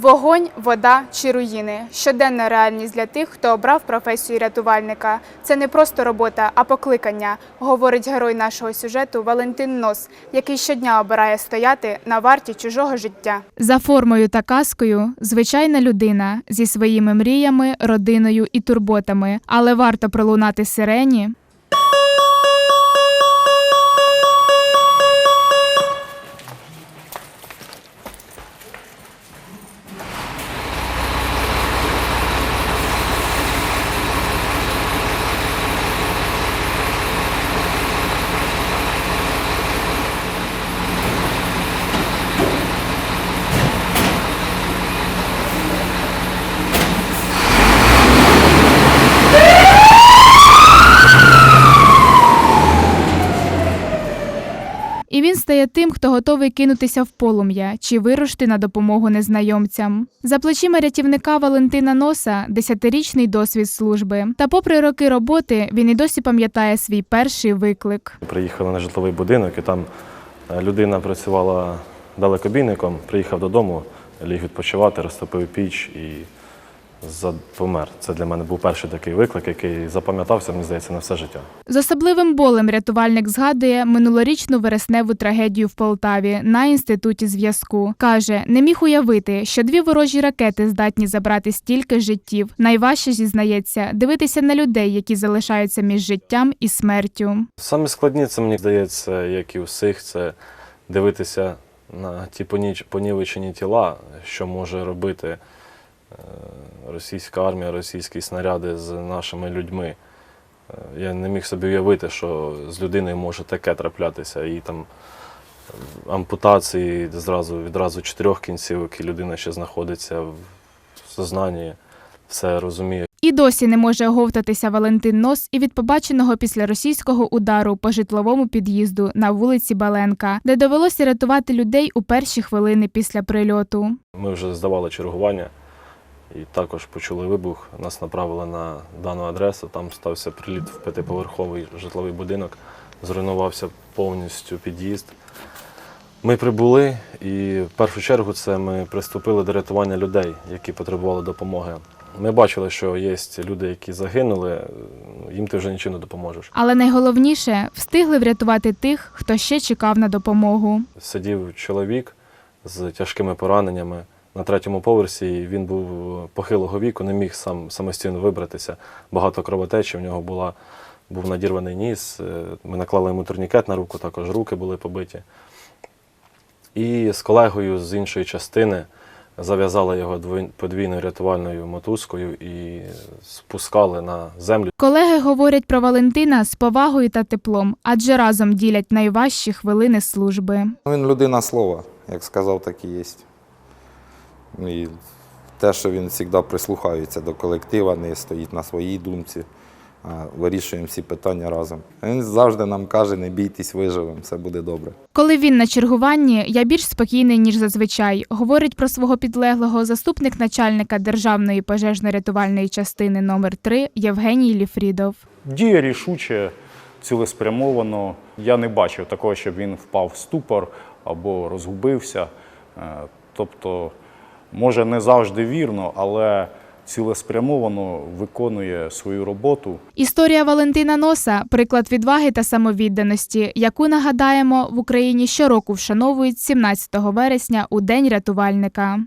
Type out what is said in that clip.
Вогонь, вода чи руїни щоденна реальність для тих, хто обрав професію рятувальника. Це не просто робота, а покликання, говорить герой нашого сюжету Валентин Нос, який щодня обирає стояти на варті чужого життя. За формою та казкою звичайна людина зі своїми мріями, родиною і турботами, але варто пролунати сирені. І він стає тим, хто готовий кинутися в полум'я чи вирушити на допомогу незнайомцям. За плечима рятівника Валентина Носа десятирічний досвід служби. Та, попри роки роботи, він і досі пам'ятає свій перший виклик. Приїхали на житловий будинок, і там е, людина працювала далекобійником, приїхав додому, ліг відпочивати, розтопив піч і помер. Це для мене був перший такий виклик, який запам'ятався, мені здається, на все життя. З особливим болем рятувальник згадує минулорічну вересневу трагедію в Полтаві на інституті зв'язку. Каже, не міг уявити, що дві ворожі ракети здатні забрати стільки життів. Найважче зізнається дивитися на людей, які залишаються між життям і смертю. Саме складні, це мені здається, як і у всіх, це дивитися на ті понівечені тіла, що може робити е, російська армія, російські снаряди з нашими людьми. Е, Я не міг собі уявити, що з людиною може таке траплятися. І там ампутації зразу, відразу чотирьох кінцівок, і людина ще знаходиться в сознанні, все розуміє. І досі не може оговтатися Валентин Нос і від побаченого після російського удару по житловому під'їзду на вулиці Баленка, де довелося рятувати людей у перші хвилини після прильоту. Ми вже здавали чергування і також почули вибух. Нас направили на дану адресу. Там стався приліт в п'ятиповерховий житловий будинок, зруйнувався повністю під'їзд. Ми прибули і в першу чергу це ми приступили до рятування людей, які потребували допомоги. Ми бачили, що є люди, які загинули, їм ти вже нічим не допоможеш. Але найголовніше встигли врятувати тих, хто ще чекав на допомогу. сидів чоловік з тяжкими пораненнями на третьому поверсі. і Він був похилого віку, не міг сам самостійно вибратися. Багато кровотечі в нього була, був надірваний ніс. Е, Ми наклали йому турнікет на руку, також руки були побиті. І з колегою з іншої частини зав'язали його подвійною рятувальною мотузкою і спускали на землю. Колеги говорять про Валентина з повагою та теплом, адже разом ділять найважчі хвилини служби. Він людина слова, як сказав, так і є. І те, що він завжди прислухається до колектива, не стоїть на своїй думці, а вирішуємо всі питання разом. Він завжди нам каже, не бійтесь, виживемо, все буде добре. Коли він на чергуванні, я більш спокійний, ніж зазвичай, говорить про свого підлеглого заступник начальника Державної пожежно-рятувальної частини номер 3 Євгеній Ліфрідов. Діє рішуче, цілеспрямовано. Я не бачив такого, щоб він впав в ступор або розгубився. Е, Тобто, може, не завжди вірно, але цілеспрямовано виконує свою роботу. Історія Валентина Носа приклад відваги та самовідданості, яку нагадаємо в Україні щороку вшановують 17 вересня у День рятувальника.